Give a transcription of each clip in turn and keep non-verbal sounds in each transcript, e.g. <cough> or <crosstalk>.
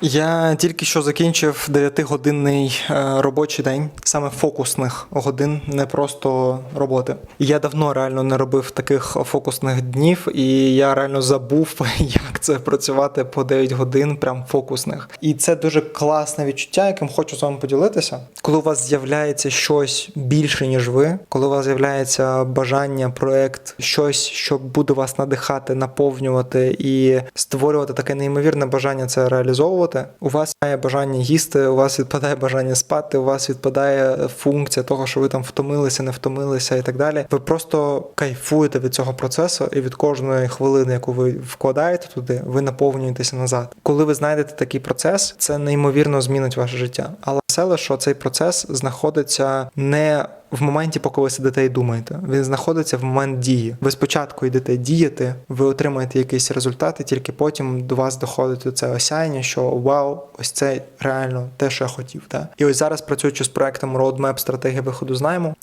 Я тільки що закінчив 9-годинний е, робочий день, саме фокусних годин, не просто роботи. Я давно реально не робив таких фокусних днів, і я реально забув, <laughs> як це працювати по 9 годин, прям фокусних. І це дуже класне відчуття, яким хочу з вами поділитися. Коли у вас з'являється щось більше, ніж ви, коли у вас з'являється бажання, проект, щось, що буде вас надихати, наповнювати і створювати таке неймовірне бажання це реалізовувати. У вас має бажання їсти, у вас відпадає бажання спати, у вас відпадає функція того, що ви там втомилися, не втомилися і так далі. Ви просто кайфуєте від цього процесу, і від кожної хвилини, яку ви вкладаєте туди, ви наповнюєтеся назад. Коли ви знайдете такий процес, це неймовірно змінить ваше життя. Але веселе, що цей процес знаходиться не в моменті, поки ви сидите і думаєте. Він знаходиться в момент дії. Ви спочатку йдете діяти, ви отримаєте якийсь результат, і тільки потім до вас доходить це осяяння, що вау, ось це реально те, що я хотів. Та? І ось зараз працюючи з проектом Roadmap стратегія виходу з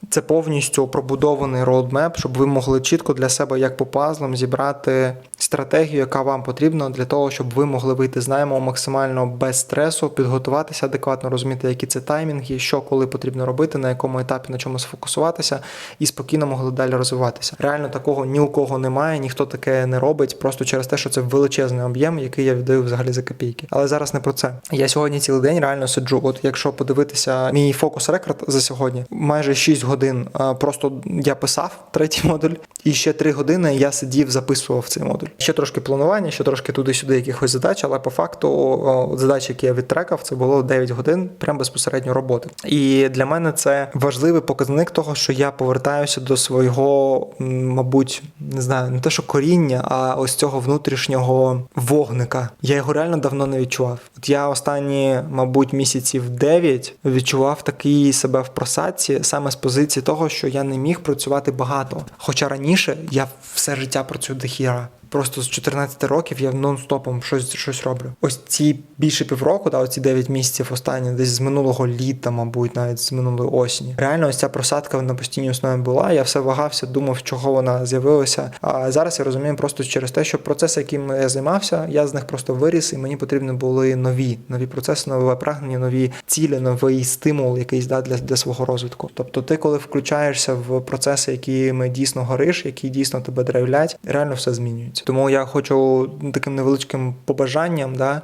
це повністю пробудований roadmap, щоб ви могли чітко для себе, як по пазлам, зібрати стратегію, яка вам потрібна для того, щоб ви могли вийти з найму максимально без стресу, підготуватися адекватно, розуміти, які це таймінги, що коли потрібно робити, на якому етапі на чому сфокусуватися, і спокійно могли далі розвиватися. Реально такого ні у кого немає, ніхто таке не робить, просто через те, що це величезний об'єм, який я віддаю взагалі за копійки. Але зараз не про це. Я сьогодні цілий день реально сиджу. От якщо подивитися мій фокус рекорд за сьогодні, майже 6 годин просто я писав третій модуль, і ще 3 години я сидів, записував цей модуль. Ще трошки планування, ще трошки туди-сюди якихось задач, але по факту задачі, які я відтрекав, це було 9 годин прям безпосередньо роботи. І для мене це важливий показник того, що я повертаюся до свого, мабуть, не знаю, не те, що коріння, а ось цього внутрішнього вогника. Я його реально давно не відчував. От я останні, мабуть, місяців 9 відчував такий себе в просадці саме з позиції того, що я не міг працювати багато. Хоча раніше я все життя працюю до хіра. Просто з 14 років я нон-стопом щось щось роблю. Ось ці більше півроку, да, оці 9 місяців останні, десь з минулого літа, мабуть, навіть з минулої осені. Реально, ось ця просадка на постійній основі була. Я все вагався, думав, чого вона з'явилася. А зараз я розумію просто через те, що процеси, якими я займався, я з них просто виріс, і мені потрібні були нові, нові процеси, нове прагнення, нові цілі, новий стимул, якийсь да, для, для свого розвитку. Тобто, ти, коли включаєшся в процеси, якими дійсно гориш, які дійсно тебе драйвлять, реально все змінюється. Тому я хочу таким невеличким побажанням, да,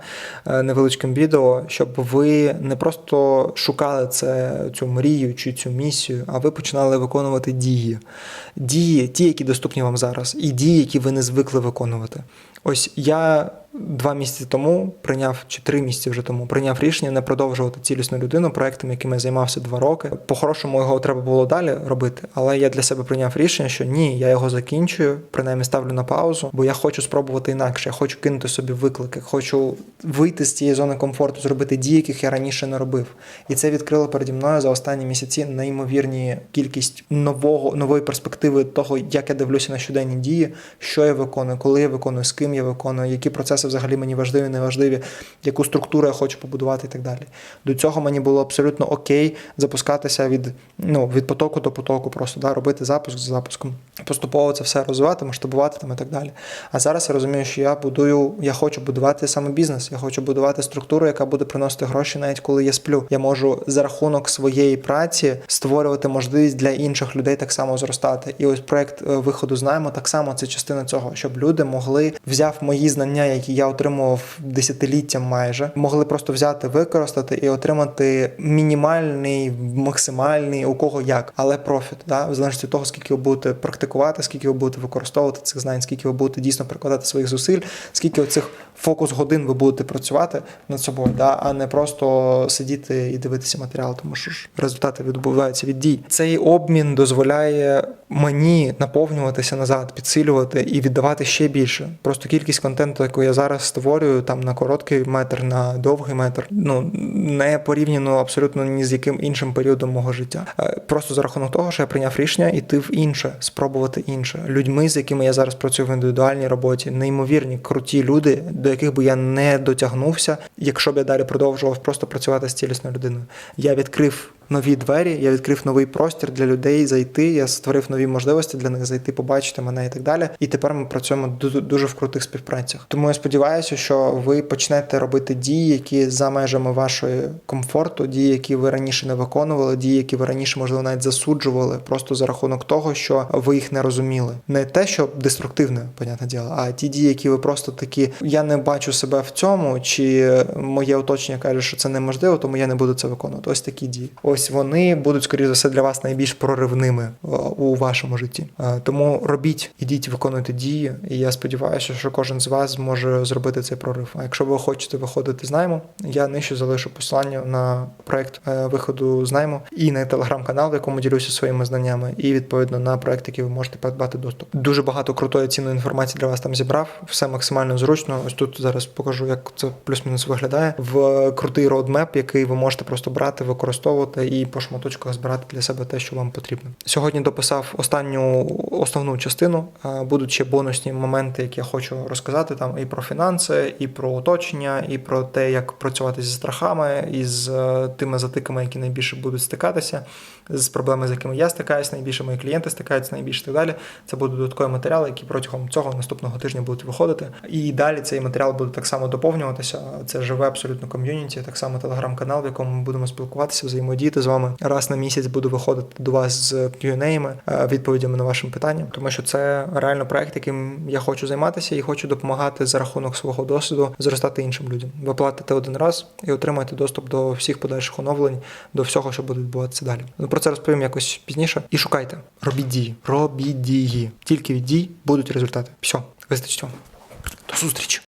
е, невеличким відео, щоб ви не просто шукали це, цю мрію чи цю місію, а ви починали виконувати дії. Дії, ті, які доступні вам зараз, і дії, які ви не звикли виконувати. Ось я два місяці тому прийняв, чи три місяці вже тому прийняв рішення не продовжувати цілісну людину проектом, яким я займався два роки. По-хорошому його треба було далі робити, але я для себе прийняв рішення, що ні, я його закінчую, принаймні ставлю на паузу, бо я хочу спробувати інакше. Я хочу кинути собі виклики, хочу вийти з цієї зони комфорту, зробити дії, яких я раніше не робив. І це відкрило переді мною за останні місяці неймовірні кількість нового нової перспективи того, як я дивлюся на щоденні дії, що я виконую, коли я виконую, з ким я виконую, які процеси взагалі мені важливі, не важливі, яку структуру я хочу побудувати і так далі. До цього мені було абсолютно окей запускатися від ну, від потоку до потоку, просто да, робити запуск за запуском, поступово це все розвивати, масштабувати там і так далі. А зараз я розумію, що я будую, я хочу будувати саме бізнес, я хочу будувати структуру, яка буде приносити гроші, навіть коли я сплю. Я можу за рахунок своєї праці створювати можливість для інших людей так само зростати. І ось проект е, виходу з найму так само це частина цього, щоб люди могли взяв мої знання, які я отримував десятиліттям майже, могли просто взяти, використати і отримати мінімальний, максимальний у кого як, але профіт, да, в залежності від того, скільки ви будете практикувати, скільки ви будете використовувати цих знань, скільки ви будете дійсно прикладати своїх зусиль, скільки оцих фокус годин ви будете працювати над собою, да, а не просто сидіти і дивитися матеріал, тому що ж результати відбуваються від дій. Цей обмін дозволяє мені наповнюватися назад, підсилювати і віддавати ще більше. Просто кількість контенту, яку я зараз створюю, там на короткий метр, на довгий метр, ну не порівняно абсолютно ні з яким іншим періодом мого життя. Е, Просто за рахунок того, що я прийняв рішення йти в інше, спробувати інше. Людьми, з якими я зараз працюю в індивідуальній роботі, неймовірні, круті люди, до яких би я не дотягнувся, якщо б я далі продовжував просто працювати з цілісною людиною. Я відкрив нові двері, я відкрив новий простір для людей зайти. Я створив нові можливості для них зайти, побачити мене і так далі. І тепер ми працюємо дуже в крутих співпрацях. Тому я сподіваюся, що ви почнете робити дії, які за межами вашої комфорту, дії, які ви раніше не виконували, дії, які ви раніше, можливо, навіть засуджували, просто за рахунок того, що ви їх не розуміли. Не те, що деструктивне, понятне діло, а ті дії, які ви просто такі, я не бачу себе в цьому, чи моє оточення каже, що це неможливо, тому я не буду це виконувати. Ось такі дії. Ось вони будуть, скоріше за все, для вас найбільш проривними е, у вашому житті. Е, Тому робіть, ідіть, виконуйте дії. І я сподіваюся, що кожен з вас зможе зробити цей прорив. А якщо ви хочете виходити з найму, я нижче залишу посилання на проект е, виходу з найму і на телеграм-канал, в якому ділюся своїми знаннями, і відповідно на проект, який ви можете придбати доступ. Дуже багато крутої цінної інформації для вас там зібрав. Все максимально зручно. Ось тут зараз покажу, як це плюс-мінус виглядає. В крутий родмеп, який ви можете просто брати, використовувати і по шматочках збирати для себе те, що вам потрібно. Сьогодні дописав останню основну частину. Е, Будуть ще бонусні моменти, які я хочу розказати там і про фінанси, і про оточення, і про те, як працювати зі страхами, і з е, тими затиками, які найбільше будуть стикатися, з проблемами, з якими я стикаюся, найбільше мої клієнти стикаються найбільше і так далі. Це будуть додаткові матеріали, які протягом цього наступного тижня будуть виходити. І далі цей матеріал буде так само доповнюватися. Це живе абсолютно ком'юніті, так само телеграм-канал, в якому ми будемо спілкуватися, взаємодіяти з вами. Раз на місяць буду виходити до вас з Q&A, е, відповідями на ваші питання, тому що це реально проект, яким я хочу займатися і хочу допомагати за рахунок свого досвіду зростати іншим людям. Ви платите один раз і отримаєте доступ до всіх подальших оновлень, до всього, що буде відбуватися далі. Про це розповім якось пізніше. І шукайте, робіть дії, робіть дії. Тільки від дій будуть результати. Все, вистачить вам. До зустрічі!